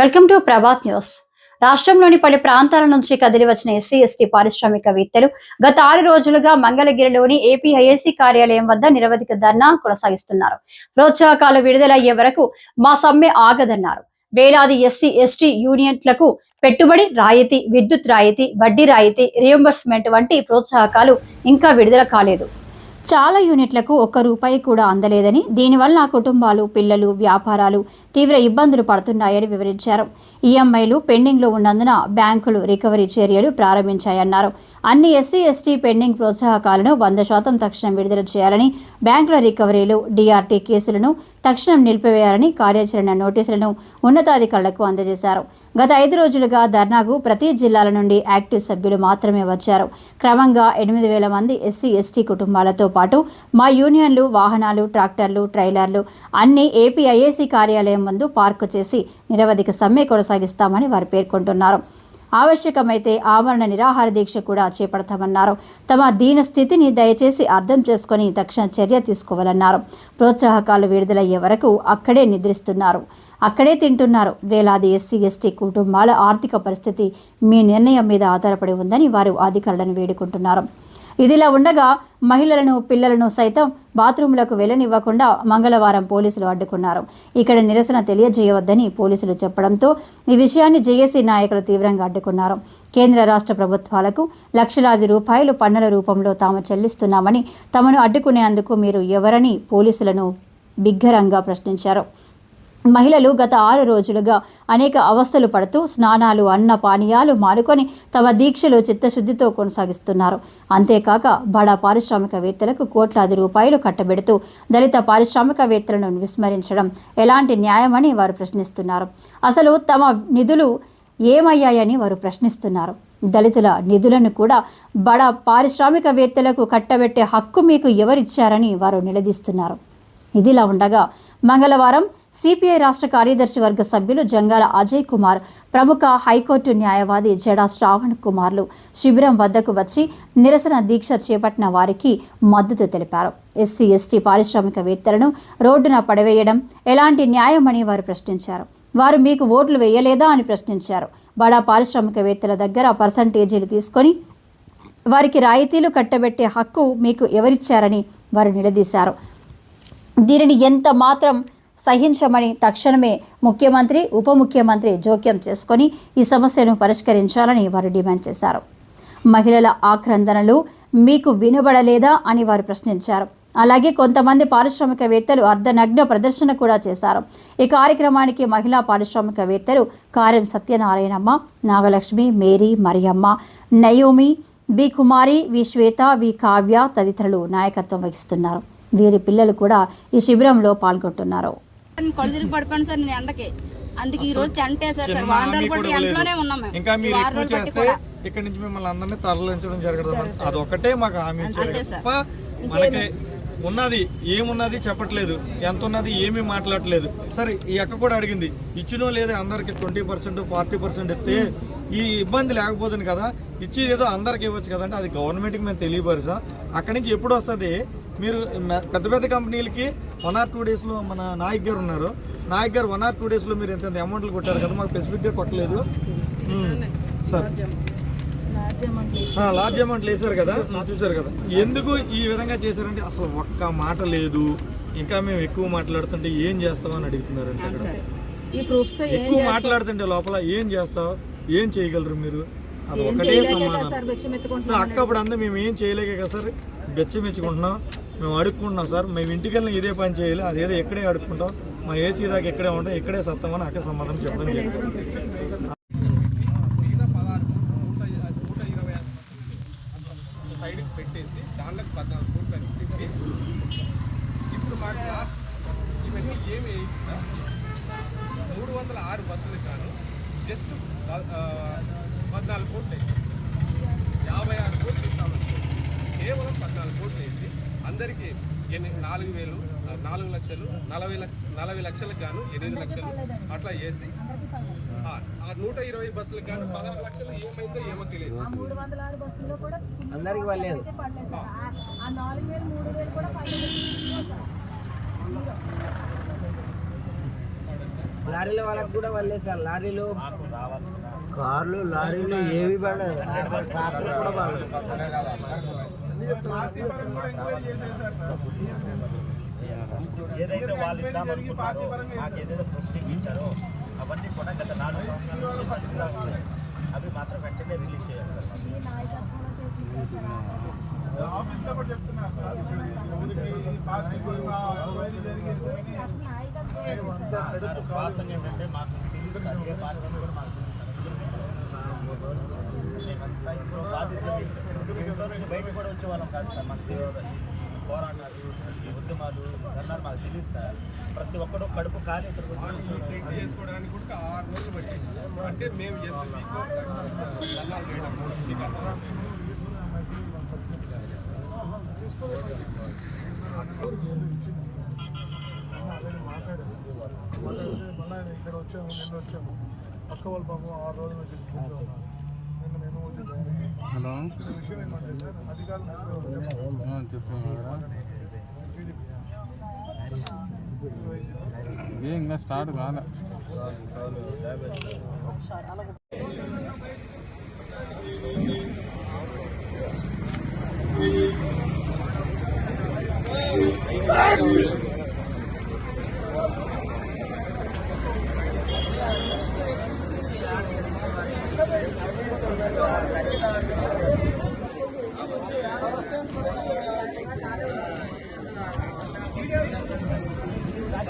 Welcome to Prabhat news. రాష్ట్రంలోని పలు ప్రాంతాల నుంచి కదిలి వచ్చిన ఎస్సీ ఎస్టీ పారిశ్రామికవేత్తలు గత ఆరు రోజులుగా మంగళగిరిలోని ఏపీఐఏసీ కార్యాలయం వద్ద నిరవధిక ధర్నా కొనసాగిస్తున్నారు. ప్రోత్సాహకాలు విడుదలయ్యే వరకు మా సమ్మె ఆగదన్నారు. వేలాది ఎస్సీ ఎస్టీ యూనియన్లకు పెట్టుబడి రాయితీ విద్యుత్ రాయితీ వడ్డీ రాయితీ రియంబర్స్మెంట్ వంటి ప్రోత్సాహకాలు ఇంకా విడుదల కాలేదు. చాలా యూనిట్లకు ఒక్క రూపాయి కూడా అందలేదని దీనివల్ల కుటుంబాలు పిల్లలు వ్యాపారాలు తీవ్ర ఇబ్బందులు పడుతున్నాయని వివరించారు. ఈఎంఐలు పెండింగ్లో ఉన్నందున బ్యాంకులు రికవరీ చర్యలు ప్రారంభించాయన్నారు. అన్ని ఎస్సీ ఎస్టీ పెండింగ్ ప్రోత్సాహకాలను వంద శాతం తక్షణం విడుదల చేయాలని బ్యాంకుల రికవరీలు డిఆర్టీ కేసులను తక్షణం నిలిపివేయాలని కార్యాచరణ నోటీసులను ఉన్నతాధికారులకు అందజేశారు. గత ఐదు రోజులుగా ధర్నాకు ప్రతి జిల్లాల నుండి యాక్టివ్ సభ్యులు మాత్రమే వచ్చారు. క్రమంగా ఎనిమిది వేల మంది ఎస్సీ ఎస్టీ కుటుంబాలతో పాటు మా యూనియన్లు వాహనాలు ట్రాక్టర్లు ట్రైలర్లు అన్ని ఏపీఐఏసీ కార్యాలయం ముందు పార్కు చేసి నిరవధిక సమ్మె కొనసాగిస్తామని వారు పేర్కొంటున్నారు. ఆవశ్యకమైతే ఆమరణ నిరాహార దీక్ష కూడా చేపడతామన్నారు. తమ దీన స్థితిని దయచేసి అర్థం చేసుకొని తక్షణ చర్య తీసుకోవాలన్నారు. ప్రోత్సాహకాలు విడుదలయ్యే వరకు అక్కడే నిద్రిస్తున్నారు. అక్కడే తింటున్నారు. వేలాది ఎస్సీ ఎస్టీ కుటుంబాల ఆర్థిక పరిస్థితి మీ నిర్ణయం మీద ఆధారపడి ఉందని వారు అధికారులను వేడుకుంటున్నారు. ఇదిలా ఉండగా మహిళలను పిల్లలను సైతం బాత్రూంలకు వెళ్ళనివ్వకుండా మంగళవారం పోలీసులు అడ్డుకున్నారు. ఇక్కడ నిరసన తెలియజేయవద్దని పోలీసులు చెప్పడంతో ఈ విషయాన్ని జేఏసీ నాయకులు తీవ్రంగా అడ్డుకున్నారు. కేంద్ర రాష్ట్ర ప్రభుత్వాలకు లక్షలాది రూపాయలు పన్నుల రూపంలో తాము చెల్లిస్తున్నామని తమను అడ్డుకునేందుకు మీరు ఎవరని పోలీసులను బిగ్గరంగా ప్రశ్నించారు. మహిళలు గత ఆరు రోజులుగా అనేక అవస్థలు పడుతూ స్నానాలు అన్న పానీయాలు మానుకొని తమ దీక్షలు చిత్తశుద్ధితో కొనసాగిస్తున్నారు. అంతేకాక బడా పారిశ్రామికవేత్తలకు కోట్లాది రూపాయలు కట్టబెడుతూ దళిత పారిశ్రామికవేత్తలను విస్మరించడం ఎలాంటి న్యాయమని వారు ప్రశ్నిస్తున్నారు. అసలు తమ నిధులు ఏమయ్యాయని వారు ప్రశ్నిస్తున్నారు. దళితుల నిధులను కూడా బడా పారిశ్రామికవేత్తలకు కట్టబెట్టే హక్కు మీకు ఎవరిచ్చారని వారు నిలదీస్తున్నారు. ఇదిలా ఉండగా మంగళవారం సిపిఐ రాష్ట్ర కార్యదర్శి వర్గ సభ్యులు జంగాల అజయ్ కుమార్ ప్రముఖ హైకోర్టు న్యాయవాది జడా శ్రావణ్ కుమార్లు శిబిరం వద్దకు వచ్చి నిరసన దీక్ష చేపట్టిన వారికి మద్దతు తెలిపారు. ఎస్సీ ఎస్టీ పారిశ్రామికవేత్తలను రోడ్డున పడవేయడం ఎలాంటి న్యాయమని వారు ప్రశ్నించారు. వారు మీకు ఓట్లు వేయలేదా? అని ప్రశ్నించారు. బడా పారిశ్రామికవేత్తల దగ్గర పర్సంటేజీలు తీసుకొని వారికి రాయితీలు కట్టబెట్టే హక్కు మీకు ఎవరిచ్చారని వారు నిలదీశారు. దీనిని ఎంత మాత్రం సహించమని తక్షణమే ముఖ్యమంత్రి ఉప ముఖ్యమంత్రి జోక్యం చేసుకొని ఈ సమస్యను పరిష్కరించాలని వారు డిమాండ్ చేశారు. మహిళల ఆక్రందనలు మీకు వినబడలేదా అని వారు ప్రశ్నించారు. అలాగే కొంతమంది పారిశ్రామికవేత్తలు అర్ధనగ్న ప్రదర్శన కూడా చేశారు. ఈ కార్యక్రమానికి మహిళా పారిశ్రామికవేత్తలు కార్యం Satyanarayanamma Nagalakshmi Mary Mariyamma Naomi B Kumari V Swetha V Kavya తదితరులు నాయకత్వం వహిస్తున్నారు. వీరి పిల్లలు కూడా ఈ శిబిరంలో పాల్గొంటున్నారు. కళ్ళు తిరిగి పడిపోయాను సార్ నేను ఎండకి. అందుకే ఈ రోజు టెంట్ వేసారు సార్ వారం కూడా ఎండలోనే. ఉన్నాం మేము. ఇంకా మీరు ఎక్కువ చేస్తే కూడా. ఇక్కడ నుంచి మిమ్మల్ని అందరినీ తరలించడం జరగదు అదొకటే మాకు హామీ ఇచ్చారు. తప్ప మనకి ఉన్నది ఏమున్నది చెప్పట్లేదు. ఎంత ఉన్నది ఏమీ మాట్లాడట్లేదు. సరే ఈ అక్క కూడా అడిగింది ఇచ్చినో లేదా అందరికి ట్వంటీ పర్సెంట్ ఫార్టీ పర్సెంట్ ఇస్తే ఈ ఇబ్బంది లేకపోతుంది కదా ఇచ్చేది ఏదో అందరికి ఇవ్వచ్చు కదంటే అది గవర్నమెంట్కి మేము తెలియపరుసా. అక్కడి నుంచి ఎప్పుడు వస్తుంది? మీరు పెద్ద పెద్ద కంపెనీలకి వన్ ఆర్ టూ డేస్లో మన నాయక్ గారు ఉన్నారు. నాయక్ గారు వన్ ఆర్ టూ డేస్లో మీరు ఎంత అమౌంట్లు కొట్టారు కదా మాకు స్పెసిఫిక్గా కొట్టలేదు. సరే లార్జ్ అమౌంట్ వేసారు కదా చూసారు కదా. ఎందుకు ఈ విధంగా చేశారంటే అసలు ఒక్క మాట లేదు. ఇంకా మేము ఎక్కువ మాట్లాడుతుంటే ఏం చేస్తామని అడుగుతున్నారు అంటే అక్కడ. ఈ ప్రూఫ్స్తో ఏం ఎక్కువ మాట్లాడుతుంటే లోపల ఏం చేస్తావు? ఏం చేయగలరు మీరు? అది ఒకటే సమాధానం. సో అక్క అప్పుడు అంతా మేము ఏం చేయలేక కదా సార్? బెచ్చమెచ్చుకుంటున్నాం మేము అడుక్కుంటున్నాం సార్. మేము ఇంటికి వెళ్ళిన ఇదే పని చేయాలి. అదేదో ఎక్కడే అడుక్కుంటాం. మా ఏసీ దాకా ఎక్కడే ఉంటాం. ఇక్కడే సత్తామని అక్క సమాధానం చెప్పడం జరిగింది. సైడ్కి పెట్టేసి దాంట్లోకి పద్నాలుగు కోట్లు అని పెట్టి ఇప్పుడు మాకు లాస్ట్ ఇవన్నీ ఏమి వేయిస్తా మూడు వందల ఆరు బస్సులు గాను జస్ట్ ప- ఆ, పద్నాలుగు కోట్లు వేసి యాభై ఆరు కోట్లు ఇస్తామని కేవలం పద్నాలుగు కోట్లు వేసి అందరికీ ఎన్ని నాలుగు వేలు నాలుగు లక్షలు నలభై లక్ష నలభై లక్షలకు గాను ఎనిమిది లక్షలు అట్లా వేసి ఆ, నూట ఇరవై బస్సులకు గాను పదహారు లక్షలు ఏమైందో ఏమో తెలియదు. అందరికి పడలేదు. లారీల వాళ్ళకి కూడా వాళ్ళే సార్. లారీలు కార్లు లారీలు ఏవి పడలేదు. కూడా పడలేదు. ఏదైతే వాళ్ళు ఇద్దామనుకున్నారో మాకు ఏదైతే ప్రొసీడింగ్ ఇచ్చారో అవన్నీ కూడా గత నాలుగు సంవత్సరాల నుంచి మంచిగా ఉన్నాయి అవి మాత్రం వెంటనే రిలీజ్ చేయాలి సార్ మాకు. ఆఫీస్లో కూడా చెప్తున్నారు సార్ ఎవరికి పార్టీ సార్ వాసన ఏంటంటే మాకు తెలియదు సార్ ఏ పార్టీ అని కూడా మాకు తెలియదు సార్. మేమంతా ఇప్పుడు కూడా వచ్చేవాళ్ళం కాదు సార్ మాకు తెలియదు పోరాటాలు ఈ ఉద్యమాలు అన్నారు మాకు తెలియదు సార్ ప్రతి ఒక్కరు కడుపు ఖాళీ ట్రీట్ చేసుకోవడానికి కూడా ఆరు రోజులు పట్టింది అంటే మేము ఎంత మీకు మళ్ళీ ఇక్కడ వచ్చాము నిన్న వచ్చాము. పక్క వాళ్ళ పాపం ఆరు రోజుల నుంచి నిన్న మేము హలో? విషయం ఏమంటే అధికారులు చెప్పు? ఏ ఇంకా స్టార్ట్ కాలే.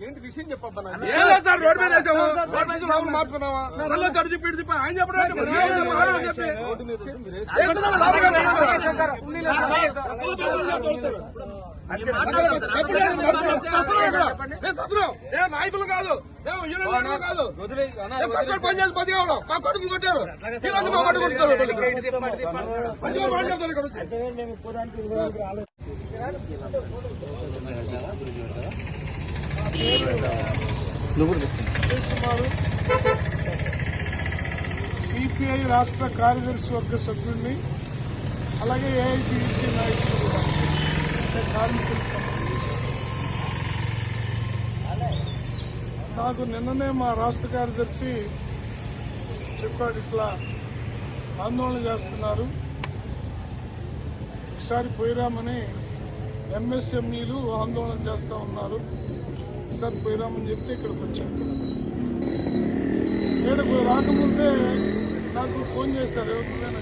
ఏంటి విషయం చెప్పబ్బా సార్ రోడ్ మీద మార్చుకున్నావా ఆయన చెప్పడం ఏం నాయకులు కాదు కాదు చేసి బతికే వాళ్ళం. మా కొట్టారు ఈ రోజు మా కొడుకు కొడుతారు మంచిగా మాట్లాడతారు ఇక్కడ వచ్చి కుమారు సిపిఐ రాష్ట్ర కార్యదర్శి వర్గ సభ్యుడిని అలాగే ఏఐటీసీ నాయకులు కార్మికులు నాకు నిన్ననే మా రాష్ట్ర కార్యదర్శి చెప్పాడు ఇట్లా ఆందోళన చేస్తున్నారు. ఒకసారి పోయిరామని ఎంఎస్ఎంఈలు ఆందోళన చేస్తూ ఉన్నారు. ఒకసారి పోయిరామని చెప్తే ఇక్కడికి వచ్చాను ఇక్కడికి రాకముందే నాకు ఫోన్ చేశారు ఎవరికైనా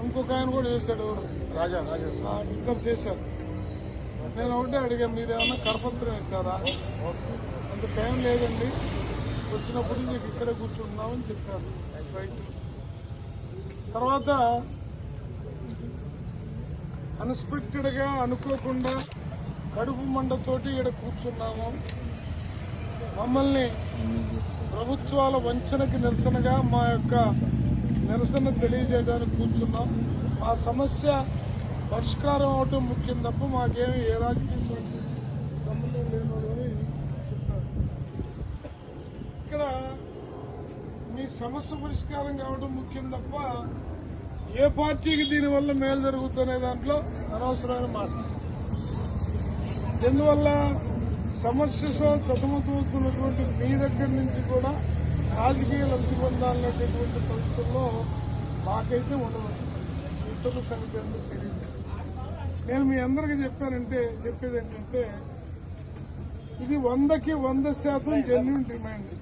ఇంకొక ఆయన కూడా చేశాడు ఎవరు? రాజా రాజా ఇద్దరు చేశారు. నేను ఒకటే అడిగా మీరు ఏమన్నా కరపత్రం ఇస్తారా అంత టైం లేదండి. వచ్చినప్పుడు నీకు ఇక్కడే కూర్చుంటున్నామని చెప్పారు రైట్ తర్వాత అన్ఎక్స్పెక్టెడ్గా అనుకోకుండా కడుపు మంటతోటి ఇక్కడ కూర్చున్నాము. మమ్మల్ని ప్రభుత్వాల వంచనకి నిరసనగా మా యొక్క నిరసన తెలియజేయడానికి కూర్చున్నాం. మా సమస్య పరిష్కారం అవటం ముఖ్యం తప్ప మాకేమి ఏ రాజకీయ సంబంధం లేదు అని ఇక్కడ మీ సమస్య పరిష్కారం కావడం ముఖ్యం తప్ప ఏ పార్టీకి దీనివల్ల మేలు జరుగుతుందనే దాంట్లో అనవసరమైన మాట. ఎందువల్ల సమస్యతో సతమతమవుతున్నటువంటి మీ దగ్గర నుంచి కూడా రాజకీయ లబ్ధి పొందాలనేటటువంటి పరిస్థితుల్లో మాకైతే ఉండదు ఇతరుల సంగతి ఎందుకు తెలియదు? నేను మీ అందరికీ చెప్పానంటే చెప్పేది ఏంటంటే ఇది వందకి వంద శాతం జెన్యున్ డిమాండ్